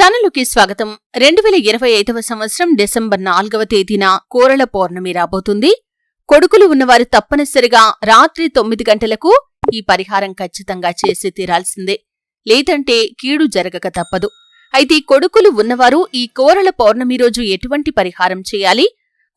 ఛానలుకి స్వాగతం. రెండు వేల ఇరవై ఐదవ సంవత్సరం డిసెంబర్ నాలుగవ తేదీన కోరల పౌర్ణమి రాబోతుంది. కొడుకులు ఉన్నవారు తప్పనిసరిగా రాత్రి తొమ్మిది గంటలకు ఈ పరిహారం ఖచ్చితంగా చేసి తీరాల్సిందే. లేదంటే కీడు జరగక తప్పదు. అయితే కొడుకులు ఉన్నవారు ఈ కోరల పౌర్ణమి రోజు ఎటువంటి పరిహారం చేయాలి?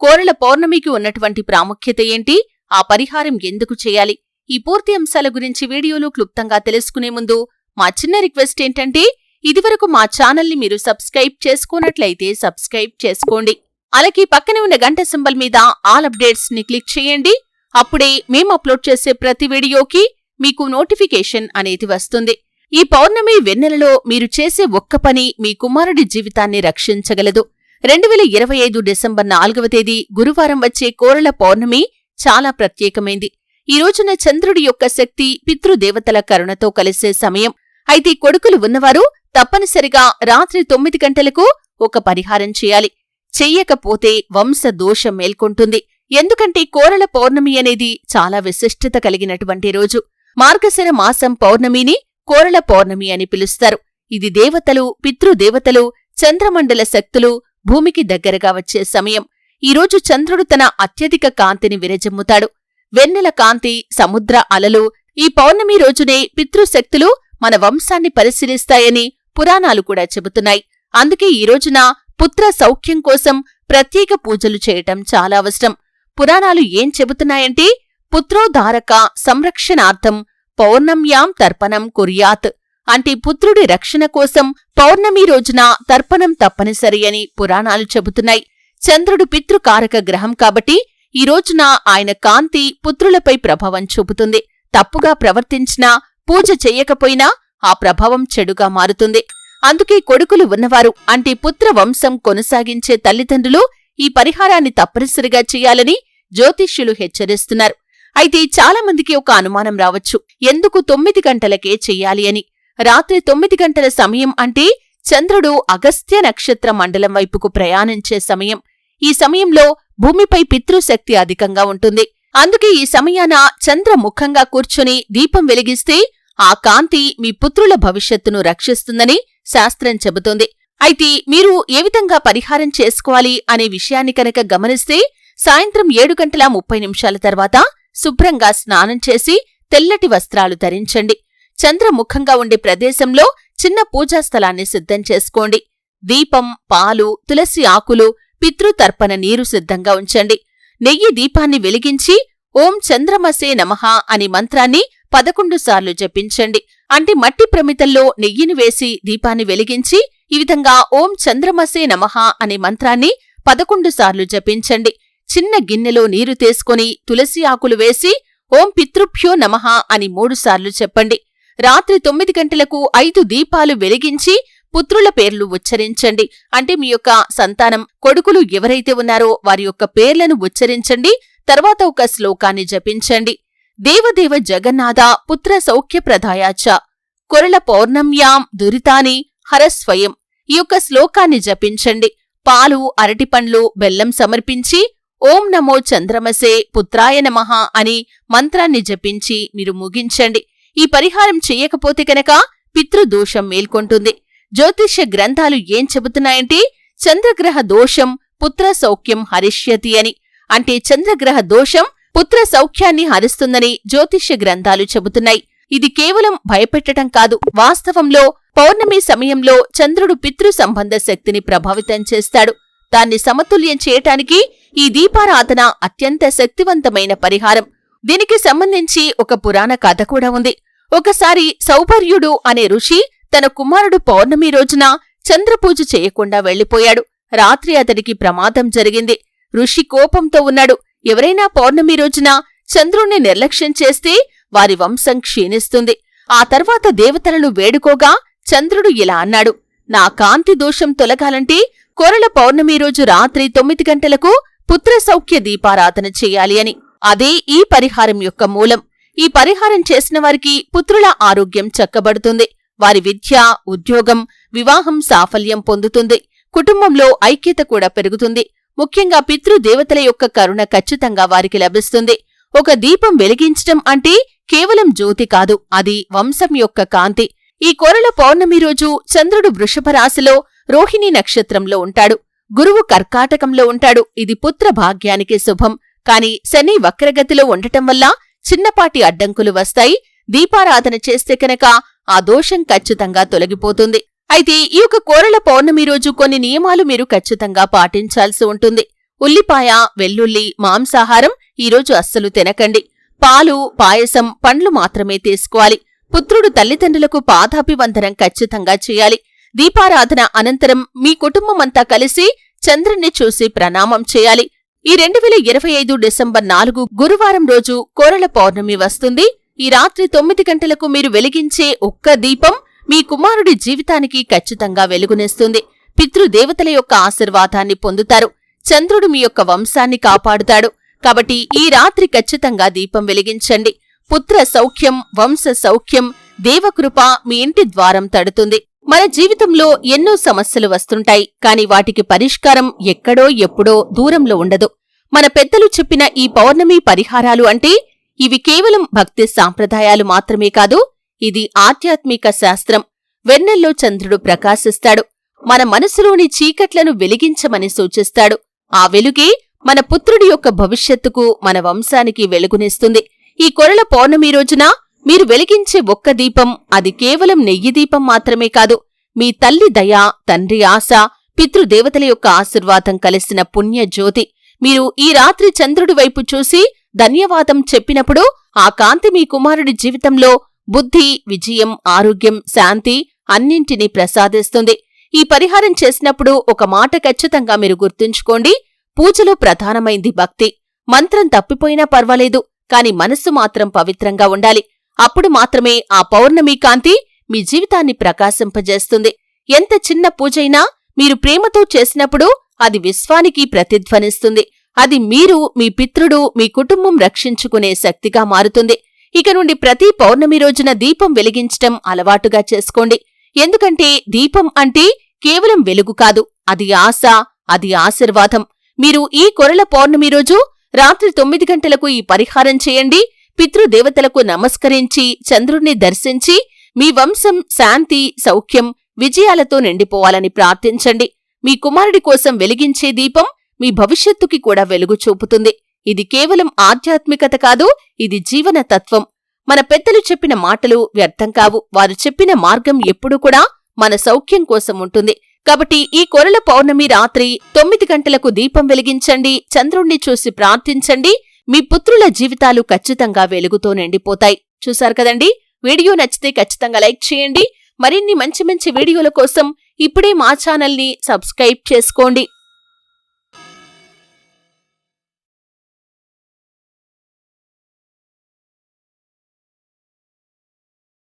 కోరల పౌర్ణమికి ఉన్నటువంటి ప్రాముఖ్యత ఏంటి? ఆ పరిహారం ఎందుకు చేయాలి? ఈ పూర్తి అంశాల గురించి వీడియోలో క్లుప్తంగా తెలుసుకునే ముందు మా చిన్న రిక్వెస్ట్ ఏంటంటే ఇదివరకు మా ఛానల్ని మీరు సబ్స్క్రైబ్ చేసుకున్నట్లయితే సబ్స్క్రైబ్ చేసుకోండి. అలాగే పక్కనే ఉన్న గంట సింబల్ మీద ఆల్ అప్డేట్స్ని క్లిక్ చేయండి. అప్పుడే మేము అప్లోడ్ చేసే ప్రతి వీడియోకి మీకు నోటిఫికేషన్ అనేది వస్తుంది. ఈ పౌర్ణమి వెన్నెలలో మీరు చేసే ఒక్క పని మీ కుమారుడి జీవితాన్ని రక్షించగలదు. రెండు వేల ఇరవై ఐదు డిసెంబర్ నాలుగవ తేదీ గురువారం వచ్చే కోరల పౌర్ణమి చాలా ప్రత్యేకమైంది. ఈ రోజున చంద్రుడి యొక్క శక్తి పితృదేవతల కరుణతో కలిసే సమయం. అయితే కొడుకులు ఉన్నవారు తప్పనిసరిగా రాత్రి తొమ్మిది గంటలకు ఒక పరిహారం చేయాలి. చెయ్యకపోతే వంశ దోషం మేల్కొంటుంది. ఎందుకంటే కోరల పౌర్ణమి అనేది చాలా విశిష్టత కలిగినటువంటి రోజు. మార్గశిర మాసం పౌర్ణమిని కోరల పౌర్ణమి అని పిలుస్తారు. ఇది దేవతలు పితృదేవతలు చంద్రమండల శక్తులు భూమికి దగ్గరగా వచ్చే సమయం. ఈరోజు చంద్రుడు తన అత్యధిక కాంతిని విరజమ్ముతాడు. వెన్నెల కాంతి సముద్ర అలలు ఈ పౌర్ణమి రోజునే పితృశక్తులు మన వంశాన్ని పరిశీలిస్తాయని పురాణాలు కూడా చెబుతున్నాయి. అందుకే ఈ రోజున పుత్ర సౌఖ్యం కోసం ప్రత్యేక పూజలు చేయటం చాలా అవసరం. పురాణాలు ఏం చెబుతున్నాయంటే పుత్రోధారక సంరక్షణార్థం పౌర్ణమ్యాం తర్పణం కుర్యాత్. అంటే పుత్రుడి రక్షణ కోసం పౌర్ణమి రోజున తర్పణం తప్పనిసరి అని పురాణాలు చెబుతున్నాయి. చంద్రుడు పితృకారక గ్రహం కాబట్టి ఈ రోజున ఆయన కాంతి పుత్రులపై ప్రభావం చూపుతుంది. తప్పుగా ప్రవర్తించినా పూజ చెయ్యకపోయినా ఆ ప్రభావం చెడుగా మారుతుంది. అందుకే కొడుకులు ఉన్నవారు అంటే పుత్ర వంశం కొనసాగించే తల్లిదండ్రులు ఈ పరిహారాన్ని తప్పనిసరిగా చేయాలని జ్యోతిష్యులు హెచ్చరిస్తున్నారు. అయితే చాలా మందికి ఒక అనుమానం రావచ్చు. ఎందుకు తొమ్మిది గంటలకే చెయ్యాలి అని? రాత్రి తొమ్మిది గంటల సమయం అంటే చంద్రుడు అగస్త్య నక్షత్ర మండలం వైపుకు ప్రయాణించే సమయం. ఈ సమయంలో భూమిపై పితృశక్తి అధికంగా ఉంటుంది. అందుకే ఈ సమయాన చంద్ర ముఖంగా కూర్చుని దీపం వెలిగిస్తే ఆ కాంతి మీ పుత్రుల భవిష్యత్తును రక్షిస్తుందని శాస్త్రం చెబుతోంది. అయితే మీరు ఏ విధంగా పరిహారం చేసుకోవాలి అనే విషయాన్ని కనుక గమనిస్తే సాయంత్రం ఏడు గంటల ముప్పై నిమిషాల తర్వాత శుభ్రంగా స్నానం చేసి తెల్లటి వస్త్రాలు ధరించండి. చంద్రముఖంగా ఉండే ప్రదేశంలో చిన్న పూజా స్థలాన్ని సిద్ధం చేసుకోండి. దీపం పాలు తులసి ఆకులు పితృతర్పణ నీరు సిద్ధంగా ఉంచండి. నెయ్యి దీపాన్ని వెలిగించి ఓం చంద్రమసే నమః అనే మంత్రాన్ని పదకొండు సార్లు జపించండి. అంటే మట్టి ప్రమితల్లో నెయ్యిని వేసి దీపాన్ని వెలిగించి ఈ విధంగా ఓం చంద్రమసే నమః అనే మంత్రాన్ని పదకొండు సార్లు జపించండి. చిన్న గిన్నెలో నీరు తీసుకుని తులసి ఆకులు వేసి ఓం పితృభ్యో నమః అని మూడుసార్లు చెప్పండి. రాత్రి తొమ్మిది గంటలకు ఐదు దీపాలు వెలిగించి పుత్రుల పేర్లు ఉచ్చరించండి. అంటే మీ యొక్క సంతానం కొడుకులు ఎవరైతే ఉన్నారో వారి యొక్క పేర్లను ఉచ్చరించండి. తర్వాత ఒక శ్లోకాన్ని జపించండి. దేవదేవ జగన్నాథ పుత్ర సౌఖ్యప్రదాయాచ కొరల పౌర్ణమ్యాం దురితాని హరస్వయం. ఈ యొక్క శ్లోకాన్ని జపించండి. పాలు అరటిపండ్లు బెల్లం సమర్పించి ఓం నమో చంద్రమసే పుత్రాయ నమః అని మంత్రాన్ని జపించి మీరు ముగించండి. ఈ పరిహారం చెయ్యకపోతే కనుక పితృదోషం మేల్కొంటుంది. జ్యోతిష్య గ్రంథాలు ఏం చెబుతున్నాయంటే చంద్రగ్రహ దోషం పుత్ర సౌఖ్యం హరిష్యతి అని. అంటే చంద్రగ్రహ దోషం పుత్ర సౌఖ్యాన్ని హరిస్తుందని జ్యోతిష్య గ్రంథాలు చెబుతున్నాయి. ఇది కేవలం భయపెట్టటం కాదు వాస్తవంలో పౌర్ణమి సమయంలో చంద్రుడు పితృ సంబంధ శక్తిని ప్రభావితం చేస్తాడు. దాన్ని సమతుల్యం చేయటానికి ఈ దీపారాధన అత్యంత శక్తివంతమైన పరిహారం. దీనికి సంబంధించి ఒక పురాణ కథ కూడా ఉంది. ఒకసారి సౌపర్యుడు అనే ఋషి తన కుమారుడు పౌర్ణమి రోజున చంద్రపూజ చేయకుండా వెళ్ళిపోయాడు రాత్రి అతడికి ప్రమాదం జరిగింది. ఋషి కోపంతో ఉన్నాడు. ఎవరైనా పౌర్ణమి రోజున చంద్రుణ్ణి నిర్లక్ష్యం చేస్తే వారి వంశం క్షీణిస్తుంది. ఆ తర్వాత దేవతలను వేడుకోగా చంద్రుడు ఇలా అన్నాడు. నా కాంతి దోషం తొలగాలంటే కొరల పౌర్ణమి రోజు రాత్రి తొమ్మిది గంటలకు పుత్ర సౌఖ్య దీపారాధన చెయ్యాలి అని. అదే ఈ పరిహారం యొక్క మూలం. ఈ పరిహారం చేసిన వారికి పుత్రుల ఆరోగ్యం చక్కబడుతుంది. వారి విద్య ఉద్యోగం వివాహం సాఫల్యం పొందుతుంది. కుటుంబంలో ఐక్యత కూడా పెరుగుతుంది. ముఖ్యంగా పితృదేవతల యొక్క కరుణ ఖచ్చితంగా వారికి లభిస్తుంది. ఒక దీపం వెలిగించటం అంటే కేవలం జ్యోతి కాదు అది వంశం యొక్క కాంతి. ఈ కోరల పౌర్ణమి రోజు చంద్రుడు వృషభ రాశిలో రోహిణి నక్షత్రంలో ఉంటాడు. గురువు కర్కాటకంలో ఉంటాడు. ఇది పుత్ర భాగ్యానికి శుభం. కాని శని వక్రగతిలో ఉండటం వల్ల చిన్నపాటి అడ్డంకులు వస్తాయి. దీపారాధన చేస్తే కనుక ఆ దోషం ఖచ్చితంగా తొలగిపోతుంది. అయితే ఈ యొక్క కోరల పౌర్ణమి రోజు కొన్ని నియమాలు మీరు ఖచ్చితంగా పాటించాల్సి ఉంటుంది. ఉల్లిపాయ వెల్లుల్లి మాంసాహారం ఈరోజు అస్సలు తినకండి. పాలు పాయసం పండ్లు మాత్రమే తీసుకోవాలి. పుత్రుడు తల్లిదండ్రులకు పాదాభివందనం ఖచ్చితంగా చేయాలి. దీపారాధన అనంతరం మీ కుటుంబమంతా కలిసి చంద్రుణ్ణి చూసి ప్రణామం చేయాలి. ఈ రెండు వేల ఇరవై ఐదు డిసెంబర్ నాలుగు గురువారం రోజు కోరల పౌర్ణమి వస్తుంది. ఈ రాత్రి తొమ్మిది గంటలకు మీరు వెలిగించే ఒక్క దీపం మీ కుమారుడి జీవితానికి ఖచ్చితంగా వెలుగునేస్తుంది. పితృదేవతల యొక్క ఆశీర్వాదాన్ని పొందుతారు. చంద్రుడు మీ యొక్క వంశాన్ని కాపాడుతాడు. కాబట్టి ఈ రాత్రి ఖచ్చితంగా దీపం వెలిగించండి. పుత్ర సౌఖ్యం వంశ సౌఖ్యం దేవకృప మీ ఇంటి ద్వారం తడుతుంది. మన జీవితంలో ఎన్నో సమస్యలు వస్తుంటాయి. కాని వాటికి పరిష్కారం ఎక్కడో ఎప్పుడో దూరంలో ఉండదు. మన పెద్దలు చెప్పిన ఈ పౌర్ణమి పరిహారాలు అంటే ఇవి కేవలం భక్తి సాంప్రదాయాలు మాత్రమే కాదు ఇది ఆధ్యాత్మిక శాస్త్రం. వెన్నెల్లో చంద్రుడు ప్రకాశిస్తాడు. మన మనసులోని చీకట్లను వెలిగించమని సూచిస్తాడు. ఆ వెలుగే మన పుత్రుడి యొక్క భవిష్యత్తుకు మన వంశానికి వెలుగునిస్తుంది. ఈ కొరల పౌర్ణమి రోజున మీరు వెలిగించే ఒక్క దీపం అది కేవలం నెయ్యి దీపం మాత్రమే కాదు. మీ తల్లి దయ తండ్రి ఆశ పితృదేవతల యొక్క ఆశీర్వాదం కలిసిన పుణ్య జ్యోతి మీరు ఈ రాత్రి చంద్రుడి వైపు చూసి ధన్యవాదం చెప్పినప్పుడు ఆ కాంతి మీ కుమారుడి జీవితంలో బుద్ధి విజయం ఆరోగ్యం శాంతి అన్నింటినీ ప్రసాదిస్తుంది. ఈ పరిహారం చేసినప్పుడు ఒక మాట ఖచ్చితంగా మీరు గుర్తుంచుకోండి. పూజలో ప్రధానమైంది భక్తి. మంత్రం తప్పిపోయినా పర్వాలేదు కాని మనస్సు మాత్రం పవిత్రంగా ఉండాలి. అప్పుడు మాత్రమే ఆ పౌర్ణమి కాంతి మీ జీవితాన్ని ప్రకాశింపజేస్తుంది. ఎంత చిన్న పూజైనా మీరు ప్రేమతో చేసినప్పుడు అది విశ్వానికి ప్రతిధ్వనిస్తుంది. అది మీరు మీ పితృడు మీ కుటుంబం రక్షించుకునే శక్తిగా మారుతుంది. ఇక నుండి ప్రతి పౌర్ణమి రోజున దీపం వెలిగించటం అలవాటుగా చేసుకోండి. ఎందుకంటే దీపం అంటే కేవలం వెలుగు కాదు అది ఆశ అది ఆశీర్వాదం. మీరు ఈ కొరల పౌర్ణమి రోజు రాత్రి తొమ్మిది గంటలకు ఈ పరిహారం చేయండి. పితృదేవతలకు నమస్కరించి చంద్రుణ్ణి దర్శించి మీ వంశం శాంతి సౌఖ్యం విజయాలతో నిండిపోవాలని ప్రార్థించండి. మీ కుమారుడి కోసం వెలిగించే దీపం మీ భవిష్యత్తుకి కూడా వెలుగు చూపుతుంది. ఇది కేవలం ఆధ్యాత్మికత కాదు ఇది జీవన తత్వం మన పెద్దలు చెప్పిన మాటలు వ్యర్థం కావు. వారు చెప్పిన మార్గం ఎప్పుడూ కూడా మన సౌఖ్యం కోసం ఉంటుంది. కాబట్టి ఈ కొరల పౌర్ణమి రాత్రి తొమ్మిది గంటలకు దీపం వెలిగించండి చంద్రుణ్ణి చూసి ప్రార్థించండి మీ పుత్రుల జీవితాలు ఖచ్చితంగా వెలుగుతో నిండిపోతాయి. చూశారు కదండి? వీడియో నచ్చితే ఖచ్చితంగా లైక్ చేయండి. మరిన్ని మంచి మంచి వీడియోల కోసం ఇప్పుడే మా ఛానల్ని సబ్స్క్రైబ్ చేసుకోండి.